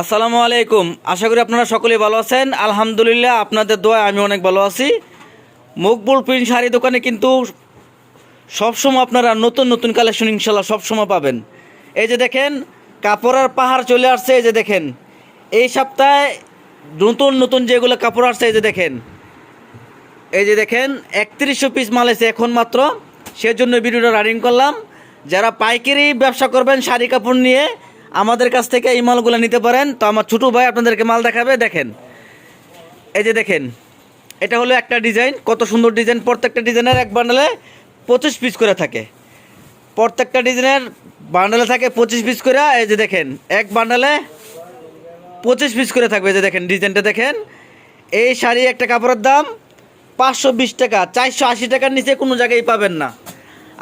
আসসালামু আলাইকুম। আশা করি আপনারা সকলেই ভালো আছেন। আলহামদুলিল্লাহ আপনাদের দোয়া আমি অনেক ভালো আছি। মকবুল প্রিন্ট শাড়ি দোকানে কিন্তু সবসময় আপনারা নতুন নতুন কালেকশন ইনশাল্লাহ সবসময় পাবেন। এই যে দেখেন কাপড়ের পাহাড় চলে আসছে, এই যে দেখেন। এই সপ্তাহে নতুন নতুন যেগুলো কাপড় আসছে, এই যে দেখেন। এই যে দেখেন একত্রিশশো পিস মাল এসে এখন মাত্র। সেজন্য ভিডিওটা রানিং করলাম। যারা পাইকারি ব্যবসা করবেন শাড়ি কাপড় নিয়ে আমাদের কাছ থেকে এই মালগুলো নিতে পারেন। তো আমার ছোটো ভাই আপনাদেরকে মাল দেখাবে, দেখেন। এই যে দেখেন, এটা হলো একটা ডিজাইন, কত সুন্দর ডিজাইন। প্রত্যেকটা ডিজাইনের এক বান্ডালে পঁচিশ পিস করে থাকে। প্রত্যেকটা ডিজাইনের বান্ডালে থাকে পঁচিশ পিস করে। এই যে দেখেন, এক বান্ডালে পঁচিশ পিস করে থাকবে। যে দেখেন, ডিজাইনটা দেখেন। এই শাড়ি একটা কাপড়ের দাম পাঁচশো বিশ টাকা, চারশো আশি টাকার নিচে কোনো জায়গায় পাবেন না।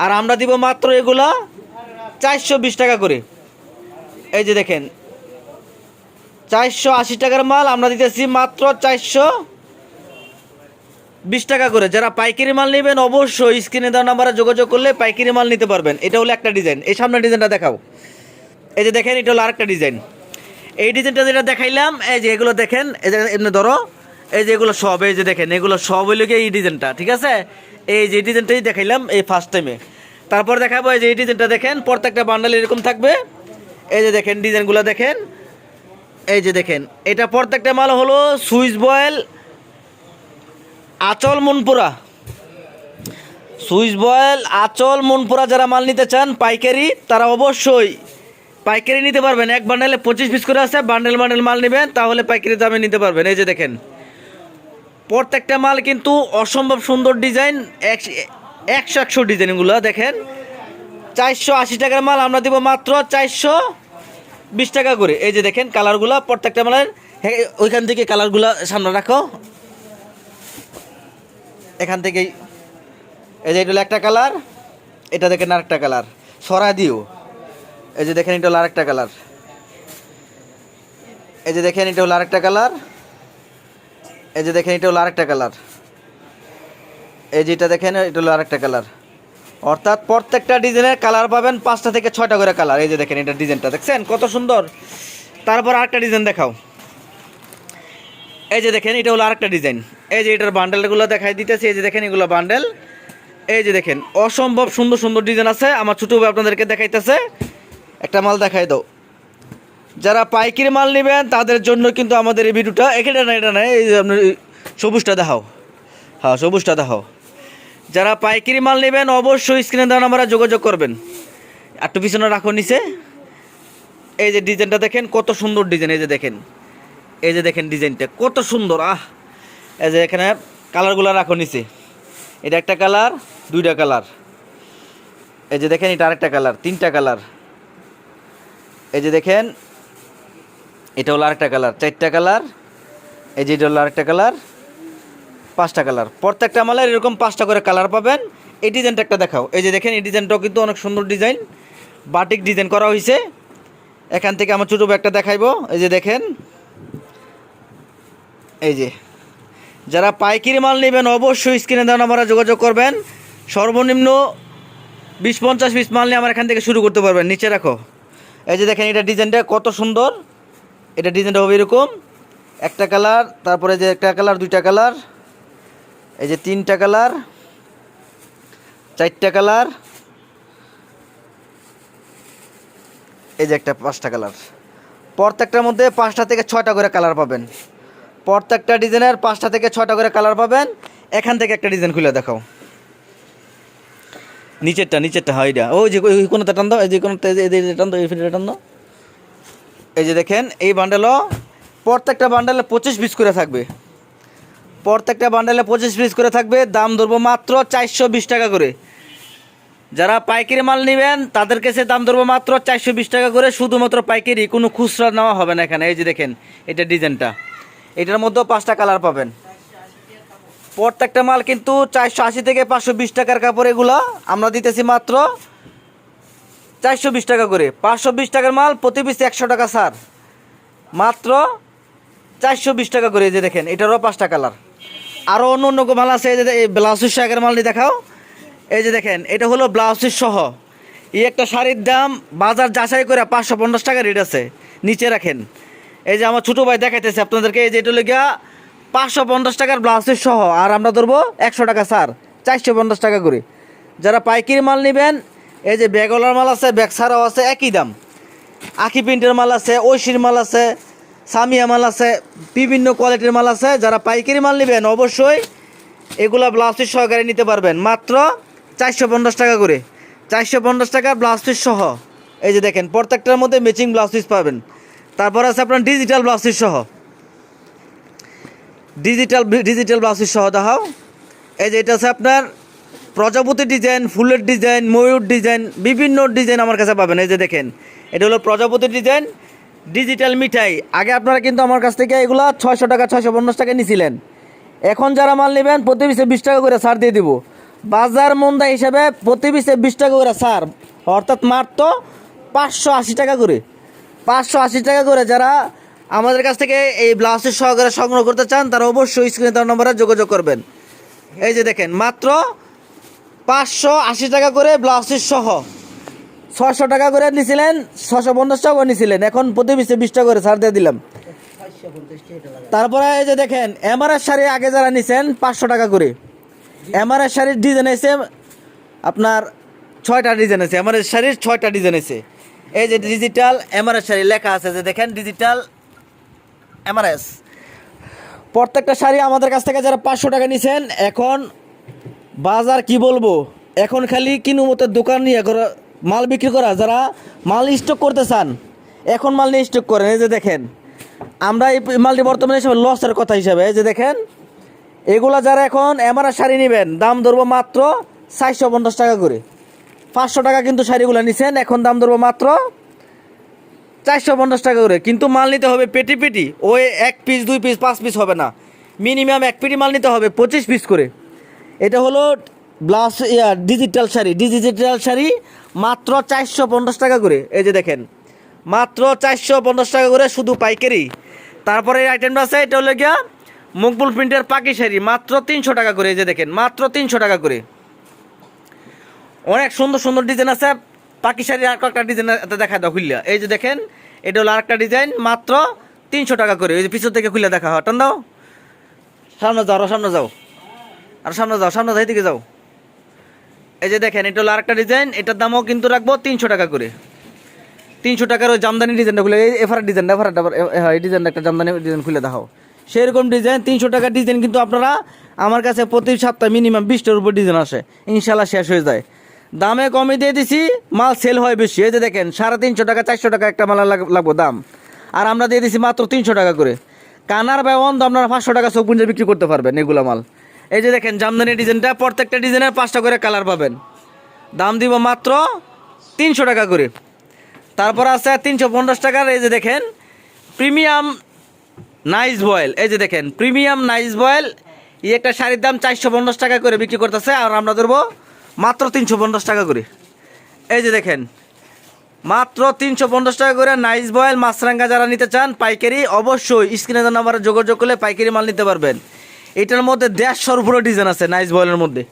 আর আমরা দিব মাত্র এগুলা চারশো বিশ টাকা করে। এই যে দেখেন, চারশো আশি টাকার মাল আমরা দিতেছি মাত্র চারশো বিশ টাকা করে। যারা পাইকারি মাল নেবেন অবশ্যই স্ক্রিনে দেওয়া নাম্বারে যোগাযোগ করলে পাইকারি মাল নিতে পারবেন। এটা হলো একটা ডিজাইন। এই সামনে ডিজাইনটা দেখাও। এই যে দেখেন, এটা হলো আরেকটা ডিজাইন। এই ডিজাইনটা যেটা দেখাইলাম, এই যে এগুলো দেখেন, এই যে এমনি ধরো, এই যে এগুলো সব, এই যে দেখেন, এগুলো সব হইল এই ডিজাইনটা, ঠিক আছে? এই যে ডিজাইনটাই দেখাইলাম এই ফার্স্ট টাইমে তারপর দেখাবো এই যে এই ডিজাইনটা দেখেন, প্রত্যেকটা বান্ডাল এরকম থাকবে। এই যে দেখেন, ডিজাইনগুলো দেখেন। এই যে দেখেন, এটা প্রত্যেকটা মাল হলো সুইচ বয়েল, আচল মনপুরা। সুইচ বয়েল, আচল মনপুরা যারা মাল নিতে চান, পাইকারি, তারা অবশ্যই পাইকারি নিতে পারবেন। এক বান্ডেলে পঁচিশ পিস করে আছে, বান্ডেল বান্ডেল মাল নেবেন, তাহলে পাইকারি দামে নিতে পারবেন। এই যে দেখেন, প্রত্যেকটা মাল কিন্তু অসম্ভব সুন্দর ডিজাইন, একশো একশো ডিজাইনগুলো দেখেন। চারশো আশি টাকার মাল আমরা দিব মাত্র চারশো বিশ টাকা করে। এই যে দেখেন কালারগুলো, প্রত্যেকটা মালের ওইখান থেকে কালারগুলো সামনে রাখো। এখান থেকেই এই যে এটা একটা কালার, এটা দেখেন আরেকটা কালার, সরা দিও। এই যে দেখেন এটা হলো আরেকটা কালার। এই যে দেখেন এটা হলো আরেকটা কালার। এই যে দেখেন এটা হলো আরেকটা কালার। এই যেটা দেখেন, এটা হলো আরেকটা কালার। অর্থাৎ প্রত্যেকটা ডিজাইনের কালার পাবেন পাঁচটা থেকে ছয়টা করে কালার। এই যে দেখেন এটা ডিজাইনটা, দেখছেন? কত সুন্দর। তারপর আরেকটা ডিজাইন দেখাও। এই যে দেখেন, এটা হলো আরেকটা ডিজাইন। এই যে এটার বান্ডেলগুলো দেখাই দিতেছি, এই যে দেখেন, এগুলো বান্ডেল। এই যে দেখেন, অসম্ভব সুন্দর সুন্দর ডিজাইন আছে। আমার ছোটো ভাই আপনাদেরকে দেখাইতেছে। একটা মাল দেখাই দাও। যারা পাইকারি মাল নেবেন, তাদের জন্য কিন্তু আমাদের এই ভিডিওটা। এখানে না, এটা না, এই যে আপনার সবুজটা দেখাও। হ্যাঁ সবুজটা দেখাও। যারা পাইকারি মাল নেবেন, অবশ্যই স্ক্রিনে দেওয়া নাম্বারে যোগাযোগ করবেন। একটু পিছনে রাখো নিচে। এই যে ডিজাইনটা দেখেন, কত সুন্দর ডিজাইন, এই যে দেখেন। এই যে দেখেন ডিজাইনটা, কত সুন্দর, আহ! এই যে এখানে কালারগুলো রাখো নিচে। এটা একটা কালার, দুইটা কালার। এই যে দেখেন, এটা আরেকটা কালার, তিনটা কালার। এই যে দেখেন, এটা হলো আরেকটা কালার, চারটা কালার। এই যে এটা হলো আরেকটা কালার। পাঁচটা কালার। প্রত্যেকটা মালের এরকম পাঁচটা করে কালার পাবেন। এই ডিজাইনটা একটা দেখাও। এই যে দেখেন, এই ডিজাইনটাও কিন্তু অনেক সুন্দর ডিজাইন বাটিক ডিজাইন করা হয়েছে এখান থেকে আমার ছোটো একটা দেখাইবো। এই যে দেখেন। এই যে। যারা পাইকারি মাল নেবেন, অবশ্যই স্ক্রিনে দেওয়া নাম্বারে যোগাযোগ করবেন। সর্বনিম্ন বিশ পঞ্চাশ পিস মাল নিয়ে আমার এখান থেকে শুরু করতে পারবেন। নিচে রাখো। এই যে দেখেন, এটা ডিজাইনটা কত সুন্দর। এটা ডিজাইনটা হবে এরকম। একটা কালার, তারপরে যে একটা কালার, দুইটা কালার। এই যে তিনটা কালার চারটা কালার এই যে একটা পাঁচটা কালার। প্রত্যেকটার মধ্যে পাঁচটা থেকে ছয়টা করে কালার পাবেন। প্রত্যেকটা ডিজাইনের পাঁচটা থেকে ছয়টা করে কালার পাবেন। এখান থেকে একটা ডিজাইন খুলে দেখাও। নিচেরটা নিচেরটা হয় এটা ওই যে ওই কোনোটা টান দাও এই যে কোনো এই যে টান দাও এই টান দাও। এই যে দেখেন এই বান্ডেলও প্রত্যেকটা বান্ডেলে পঁচিশ পিস করে থাকবে। প্রত্যেকটা বান্ডেলে পঁচিশ পিস করে থাকবে। দাম ধরবো মাত্র চারশো বিশ টাকা করে। যারা পাইকারি মাল নেবেন, তাদের কাছে দাম ধরবো মাত্র চারশো বিশ টাকা করে। শুধুমাত্র পাইকারি, কোনো খুচরা নেওয়া হবে না এখানে। এই যে দেখেন, এটা ডিজাইনটা। এটার মধ্যেও পাঁচটা কালার পাবেন। প্রত্যেকটা মাল কিন্তু চারশো আশি থেকে পাঁচশো বিশ টাকার কাপড় এগুলো। আমরা দিতেছি মাত্র চারশো বিশ টাকা করে। পাঁচশো বিশ টাকার মাল, প্রতি পিস একশো টাকা স্যার মাত্র চারশো বিশ টাকা করে। যে দেখেন, এটারও পাঁচটা কালার। আরও অন্য অন্য মাল আছে, এই যে এই ব্লাউজের শাকের মালটি দেখাও। এই যে দেখেন, এটা হলো ব্লাউজের সহ। এই একটা শাড়ির দাম বাজার যাচাই করে পাঁচশো পঞ্চাশ টাকা রেট আছে, নিচে রাখেন। এই যে আমার ছোটো ভাই দেখাইতেছে আপনাদেরকে, এই যে এটা লেগে পাঁচশো পঞ্চাশ টাকার ব্লাউজের সহ, আর আমরা ধরবো একশো টাকা সার চারশো পঞ্চাশ টাকা করে। যারা পাইকারি মাল নেবেন, এই যে ব্যাগওয়ালার মাল আছে, ব্যাগ ছাড়াও আছে, একই দাম। আখি প্রিন্টের মাল আছে, ঐশির মাল আছে সামিয়া মাল আছে, বিভিন্ন কোয়ালিটির মাল আছে, যারা পাইকারি মাল নেবেন অবশ্যই এগুলা ব্লাউজ পিস সহকারে নিতে পারবেন। মাত্র চারশো পঞ্চাশ টাকা করে। চারশো পঞ্চাশ টাকা ব্লাউজ পিস সহ। এই যে দেখেন, প্রত্যেকটার মধ্যে ম্যাচিং ব্লাউজ পিস পাবেন। তারপর আছে আপনার ডিজিটাল ব্লাউজ পিস সহ। ডিজিটাল ডিজিটাল ব্লাউজ পিস সহ দেখাও। এই যে এটা আছে আপনার প্রজাপতি ডিজাইন ফুলের ডিজাইন ময়ূর ডিজাইন বিভিন্ন ডিজাইন আমার কাছে পাবেন। এই যে দেখেন, এটা হলো প্রজাপতি ডিজাইন ডিজিটাল মিঠাই। আগে আপনারা কিন্তু আমার কাছ থেকে এগুলো ছয়শো টাকা, ছয়শো পঞ্চাশ টাকা নিয়েছিলেন এখন যারা মাল নেবেন, প্রতি পিসে বিশ টাকা করে ছাড় দিয়ে দিব। বাজার মন্দা হিসাবে প্রতি পিসে বিশ টাকা করে ছাড়। অর্থাৎ মাত্র পাঁচশো আশি টাকা করে। পাঁচশো আশি টাকা করে যারা আমাদের কাছ থেকে এই ব্লাউজের সহকারে সংগ্রহ করতে চান, তারা অবশ্যই স্ক্রিনে তার নম্বরে যোগাযোগ করবেন। এই যে দেখেন, মাত্র পাঁচশো আশি টাকা করে ব্লাউজের সহ। ছশো টাকা করে নিছিলেন ছশো পঞ্চাশ টাকা করে নিছিলেন। এখন প্রতি পিসে বিশ টাকা করে ছাড় দিয়ে দিলাম। তারপরে এই যে দেখেন এমআরএস শাড়ি আগে যারা নিছেন, পাঁচশো টাকা করে। এমআরএস শাড়ির ডিজাইন এসে আপনার ছয়টা ডিজাইন আছে এমআরএস শাড়ির ছয়টা ডিজাইন আছে এই যে ডিজিটাল এমআরএস শাড়ি লেখা আছে, যে দেখেন ডিজিটাল এমআরএস প্রত্যেকটা শাড়ি আমাদের কাছ থেকে যারা পাঁচশো টাকা নিছেন, এখন বাজার কি বলব? এখন খালি কিনু মতো দোকান নিয়ে মাল বিক্রি করা, যারা মাল স্টক করতে চান, এখন মাল নিয়ে স্টক করেন। এই যে দেখেন, আমরা এই মালটি বর্তমানে হিসাবে লসের কথা হিসাবে, এই যে দেখেন, এগুলা যারা এখন এমআর শাড়ি নেবেন, দাম ধরবো মাত্র চারশো পঞ্চাশ টাকা করে। পাঁচশো টাকা কিন্তু শাড়িগুলো নিছেন, এখন দাম ধরবো মাত্র চারশো পঞ্চাশ টাকা করে। কিন্তু মাল নিতে হবে পেটি পেটি ওই এক পিস দুই পিস পাঁচ পিস হবে না। মিনিমাম এক পেটি মাল নিতে হবে, পঁচিশ পিস করে। এটা হলো ব্লাউজ, ইয়া ডিজিটাল শাড়ি ডিজিটাল শাড়ি মাত্র চারশো পঞ্চাশ টাকা করে। এই যে দেখেন, মাত্র চারশো পঞ্চাশ টাকা করে শুধু পাইকারি। তারপরে এই আইটেমটা আছে, এটা হলো গিয়া মকবুল প্রিন্টের পাকি শাড়ি, মাত্র তিনশো টাকা করে। এই যে দেখেন, মাত্র তিনশো টাকা করে। অনেক সুন্দর সুন্দর ডিজাইন আছে। পাকি শাড়ির আর একটা ডিজাইন এটা দেখা দাও, খুললা। এই যে দেখেন, এটা হলো আরেকটা ডিজাইন মাত্র তিনশো টাকা করে। ওই যে পিছন থেকে খুলে দেখা হয়। টান দাও। সামনে যাও, আরও সামনে যাও। আর সামনে যাও, সামনে যাই দিকে যাও। এই যে দেখেন, এটা হলো আরেকটা ডিজাইন এটার দামও কিন্তু রাখব তিনশো টাকা করে। তিনশো টাকার ওই জামদানি ডিজাইনটা খুলে এফার ডিজাইনটা এফার হ্যাঁ এই ডিজাইনটা একটা জামদানি ডিজাইন খুলে দেখাও। সেরকম ডিজাইন তিনশো টাকার ডিজাইন কিন্তু আপনারা আমার কাছে প্রতি সপ্তাহে মিনিমাম বিশটার উপর ডিজাইন আসে। ইনশাল্লাহ শেষ হয়ে যায়। দামে কমে দিয়ে দিছি, মাল সেল হয় বেশি। এই যে দেখেন, সাড়ে তিনশো টাকা, চারশো টাকা একটা মাল লাগ- লাগবো দাম। আর আমরা দিয়ে দিছি মাত্র তিনশো টাকা করে। কানার ব্যবহার তো আপনারা পাঁচশো টাকা চোখ বিক্রি করতে পারবেন এগুলো মাল। এই যে দেখেন, জামদানি ডিজাইনটা, প্রত্যেকটা ডিজাইনের পাঁচটা করে কালার পাবেন। দাম দিব মাত্র তিনশো টাকা করে। তারপর আছে তিনশো পঞ্চাশ টাকার, এই যে দেখেন, প্রিমিয়াম নাইস বয়েল। এই যে দেখেন, প্রিমিয়াম নাইস বয়েল। এই একটা শাড়ির দাম চারশো পঞ্চাশ টাকা করে বিক্রি করতেছে, আর আমরা ধরবো মাত্র তিনশো পঞ্চাশ টাকা করে। এই যে দেখেন, মাত্র তিনশো পঞ্চাশ টাকা করে নাইস বয়েল। মাছরাঙ্গা যারা নিতে চান, পাইকারি অবশ্যই স্ক্রিনে নাম্বারে যোগাযোগ করলে পাইকারি মাল নিতে পারবেন। এটার মধ্যে দেড়শোর উপরে ডিজাইন আছে নাইস বয়েলের মধ্যে।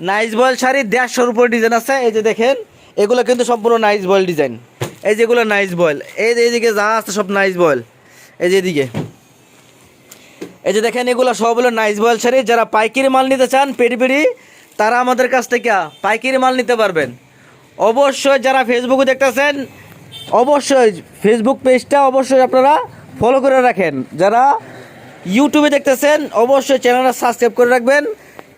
নাইস বয়েল শাড়ি, দেড়শোর উপরে ডিজাইন আছে, এই যে দেখেন, এগুলো কিন্তু সম্পূর্ণ নাইস বয়েল ডিজাইন এই যেগুলো নাইস বয়েল এই যে এইদিকে যা আছে সব নাইস বয়েল এই যে এদিকে। এই যে দেখেন, এগুলো সব হলো নাইস বয়েল শাড়ি। যারা পাইকারি মাল নিতে চান পেড়ি পেড়ি তারা আমাদের কাছ থেকে পাইকারি মাল নিতে পারবেন। অবশ্যই যারা ফেসবুকে দেখতেছেন, অবশ্যই ফেসবুক পেজটা অবশ্যই আপনারা ফলো করে রাখেন। যারা ইউটিউবে দেখতেছেন, অবশ্যই চ্যানেলটা সাবস্ক্রাইব করে রাখবেন।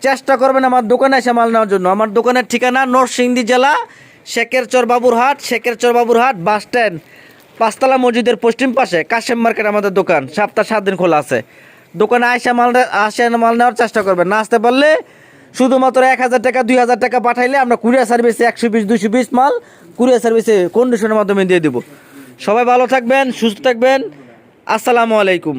চেষ্টা করবেন আমার দোকানে এসে মাল নেওয়ার জন্য। আমার দোকানের ঠিকানা নরসিংদী জেলা, শেখেরচর বাবুরহাট শেখেরচর বাবুরহাট বাস স্ট্যান্ড পাঁচতলা মসজিদের পশ্চিম পাশে, কাশেম মার্কেট আমাদের দোকান। সপ্তাহ সাত দিন খোলা আছে। দোকানে আইসা মাল আসে মাল নেওয়ার চেষ্টা করবেন। না আসতে পারলে শুধুমাত্র এক হাজার টাকা, দুই হাজার টাকা পাঠাইলে আমরা কুরিয়ার সার্ভিসে একশো বিশ দুশো বিশ মাল কুরিয়ার সার্ভিসে কন্ডিশনের মাধ্যমে দিয়ে দেবো। সবাই ভালো থাকবেন, সুস্থ থাকবেন। আসসালামু আলাইকুম।